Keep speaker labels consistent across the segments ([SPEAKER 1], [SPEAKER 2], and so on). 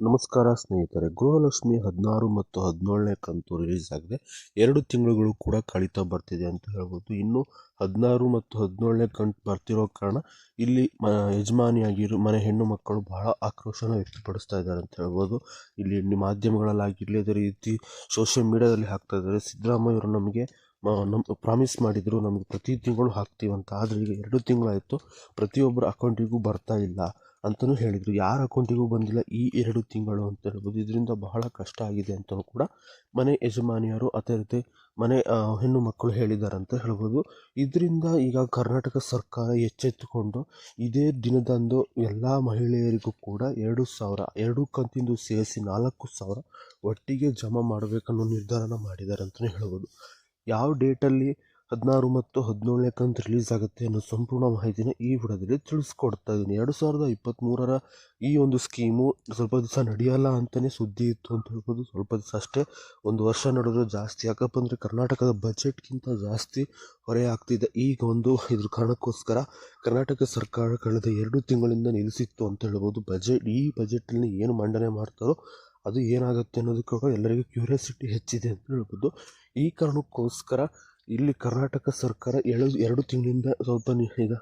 [SPEAKER 1] ನಮಸ್ಕಾರ ಸ್ನೇಹಿತರೆ, ಗೃಹಲಕ್ಷ್ಮಿ ಹದಿನಾರು ಮತ್ತು ಹದಿನೇಳನೇ ಕಂತು ರಿಲೀಸ್ ಆಗಿದೆ. ಎರಡು ತಿಂಗಳುಗಳು ಕೂಡ ಕಳೀತಾ ಬರ್ತಿದೆ ಅಂತ ಹೇಳ್ಬೋದು. ಇನ್ನು ಹದಿನಾರು ಮತ್ತು ಹದಿನೇಳನೇ ಕಂತು ಬರ್ತಿರೋ ಕಾರಣ ಇಲ್ಲಿ ಮ, ಯಜಮಾನಿಯಾಗಿರೋ ಮನೆ ಹೆಣ್ಣು ಮಕ್ಕಳು ಬಹಳ ಆಕ್ರೋಶನ ವ್ಯಕ್ತಪಡಿಸ್ತಾ ಇದ್ದಾರೆ ಅಂತ ಹೇಳ್ಬೋದು. ಇಲ್ಲಿ ಮಾಧ್ಯಮಗಳಲ್ಲಾಗಿರಲಿ, ಅದೇ ರೀತಿ ಸೋಷಿಯಲ್ ಮೀಡಿಯಾದಲ್ಲಿ ಹಾಕ್ತಾ ಇದ್ದಾರೆ. ಸಿದ್ದರಾಮಯ್ಯವರು ನಮಗೆ ನಮ್ಮ ಪ್ರಾಮಿಸ್ ಮಾಡಿದ್ರು, ನಮಗೆ ಪ್ರತಿ ತಿಂಗಳು ಹಾಕ್ತೀವಂತ ಆದರೆ ಈಗ ಎರಡು ತಿಂಗಳಾಯಿತು, ಪ್ರತಿಯೊಬ್ಬರ ಅಕೌಂಟಿಗೂ ಬರ್ತಾ ಇಲ್ಲ ಅಂತಲೂ ಹೇಳಿದರು. ಯಾರ ಅಕೌಂಟಿಗೂ ಬಂದಿಲ್ಲ ಈ ಎರಡು ತಿಂಗಳು ಅಂತ ಹೇಳ್ಬೋದು. ಇದರಿಂದ ಬಹಳ ಕಷ್ಟ ಆಗಿದೆ ಅಂತಲೂ ಕೂಡ ಮನೆ ಯಜಮಾನಿಯರು, ಅದೇ ರೀತಿ ಮನೆ ಹೆಣ್ಣು ಮಕ್ಕಳು ಹೇಳಿದ್ದಾರೆ ಅಂತ ಹೇಳ್ಬೋದು. ಇದರಿಂದ ಈಗ ಕರ್ನಾಟಕ ಸರ್ಕಾರ ಎಚ್ಚೆತ್ತುಕೊಂಡು ಇದೇ ದಿನದಂದು ಎಲ್ಲ ಮಹಿಳೆಯರಿಗೂ ಕೂಡ ಎರಡು ಸಾವಿರ, ಎರಡು ಕಂತಿಂದು ಸೇರಿಸಿ ನಾಲ್ಕು ಸಾವಿರ ಒಟ್ಟಿಗೆ ಜಮಾ ಮಾಡಬೇಕನ್ನೋ ನಿರ್ಧಾರನ ಮಾಡಿದ್ದಾರೆ ಅಂತಲೇ ಹೇಳ್ಬೋದು. ಯಾವ ಡೇಟಲ್ಲಿ ಹದಿನಾರು ಮತ್ತು ಹದಿನೇಳನೇ ಕಂತು ರಿಲೀಸ್ ಆಗುತ್ತೆ ಅನ್ನೋ ಸಂಪೂರ್ಣ ಮಾಹಿತಿನ ಈ ವಿಡಿಯೋದಲ್ಲಿ ತಿಳಿಸ್ಕೊಡ್ತಾ ಇದ್ದೀನಿ ಎರಡು ಸಾವಿರದ ಇಪ್ಪತ್ತ್ಮೂರರ ಈ ಒಂದು ಸ್ಕೀಮು ಸ್ವಲ್ಪ ದಿವಸ ನಡೆಯಲ್ಲ ಅಂತಲೇ ಸುದ್ದಿ ಇತ್ತು ಅಂತ ಹೇಳ್ಬೋದು. ಸ್ವಲ್ಪ ದಿವಸ ಅಷ್ಟೇ. ಒಂದು ವರ್ಷ ನಡೆದ್ರೆ ಜಾಸ್ತಿ. ಯಾಕಪ್ಪ ಅಂದರೆ ಕರ್ನಾಟಕದ ಬಜೆಟ್ಗಿಂತ ಜಾಸ್ತಿ ಹೊರೆ ಆಗ್ತಿದೆ. ಈಗ ಒಂದು ಇದ್ರ ಕಾರಣಕ್ಕೋಸ್ಕರ ಕರ್ನಾಟಕ ಸರ್ಕಾರ ಕಳೆದ ಎರಡು ತಿಂಗಳಿಂದ ನಿಲ್ಲಿಸಿತ್ತು ಅಂತ ಹೇಳ್ಬೋದು. ಬಜೆಟ್ ಈ ಬಜೆಟಲ್ಲಿ ಏನು ಮಂಡನೆ ಮಾಡ್ತಾರೋ ಅದು ಏನಾಗುತ್ತೆ ಅನ್ನೋದಕ್ಕೆ ಎಲ್ಲರಿಗೂ ಕ್ಯೂರಿಯಾಸಿಟಿ ಹೆಚ್ಚಿದೆ ಅಂತ ಹೇಳ್ಬೋದು. ಈ ಕಾರಣಕ್ಕೋಸ್ಕರ ಇಲ್ಲಿ ಕರ್ನಾಟಕ ಸರ್ಕಾರ ಎರಡು ಎರಡು ತಿಂಗಳಿಂದ ಸ್ವಲ್ಪ ಈಗ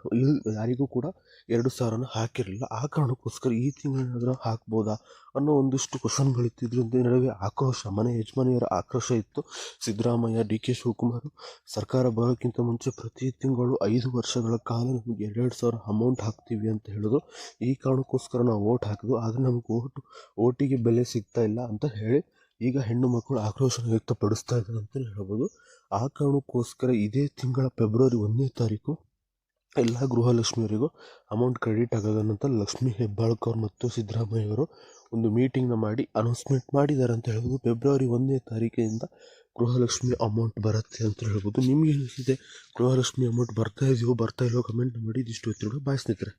[SPEAKER 1] ಯಾರಿಗೂ ಕೂಡ ಎರಡು ಸಾವಿರನ ಹಾಕಿರಲಿಲ್ಲ. ಆ ಕಾರಣಕ್ಕೋಸ್ಕರ ಈ ತಿಂಗಳೇನಾದರೂ ಹಾಕ್ಬೋದಾ ಅನ್ನೋ ಒಂದಿಷ್ಟು ಕ್ವಶನ್ಗಳಿತ್ತು ನಡುವೆ ಆಕ್ರೋಶ, ಮನೆ ಯಜಮಾನಿಯರ ಆಕ್ರೋಶ ಇತ್ತು. ಸಿದ್ದರಾಮಯ್ಯ, ಡಿ ಕೆ ಶಿವಕುಮಾರ್, ಸರ್ಕಾರ ಬರೋಕ್ಕಿಂತ ಮುಂಚೆ ಪ್ರತಿ ತಿಂಗಳು ಐದು ವರ್ಷಗಳ ಕಾಲ ನಮಗೆ ಎರಡೆರಡು ಸಾವಿರ ಅಮೌಂಟ್ ಹಾಕ್ತೀವಿ ಅಂತ ಹೇಳಿದ್ರು. ಈ ಕಾರಣಕ್ಕೋಸ್ಕರ ನಾವು ಓಟ್ ಹಾಕಿದ್ವು. ಆದರೆ ನಮಗೆ ಓಟು, ಓಟಿಗೆ ಬೆಲೆ ಸಿಗ್ತಾ ಇಲ್ಲ ಅಂತ ಹೇಳಿ ಈಗ ಹೆಣ್ಣು ಮಕ್ಕಳು ಆಕ್ರೋಶ ವ್ಯಕ್ತಪಡಿಸ್ತಾ ಇದ್ದಾರೆ ಅಂತಲೇ ಹೇಳ್ಬೋದು. ಆ ಕಾರಣಕ್ಕೋಸ್ಕರ ಇದೇ ತಿಂಗಳ ಫೆಬ್ರವರಿ ಒಂದನೇ ತಾರೀಕು ಎಲ್ಲ ಗೃಹಲಕ್ಷ್ಮಿಯವರಿಗೂ ಅಮೌಂಟ್ ಕ್ರೆಡಿಟ್ ಆಗೋದನ್ನಂತ ಲಕ್ಷ್ಮೀ ಹೆಬ್ಬಾಳ್ಕರ್ ಮತ್ತು ಸಿದ್ದರಾಮಯ್ಯವರು ಒಂದು ಮೀಟಿಂಗ್ನ ಮಾಡಿ ಅನೌನ್ಸ್ಮೆಂಟ್ ಮಾಡಿದ್ದಾರೆ ಅಂತ ಹೇಳ್ಬೋದು. ಫೆಬ್ರವರಿ ಒಂದನೇ ತಾರೀಕಿನಿಂದ ಗೃಹಲಕ್ಷ್ಮಿ ಅಮೌಂಟ್ ಬರುತ್ತೆ ಅಂತ ಹೇಳ್ಬೋದು. ನಿಮಗೆ ಏನಿಸಿದೆ ಗೃಹಲಕ್ಷ್ಮಿ ಅಮೌಂಟ್ ಬರ್ತಾ ಇದೆಯೋ, ಬರ್ತಾ ಇಲ್ಲೋ ಕಮೆಂಟ್ ಮಾಡಿ ಇದಿಷ್ಟು ಹೊತ್ತಿರೋ ಬಾಯ್ ಸ್ನೇಹಿತರೆ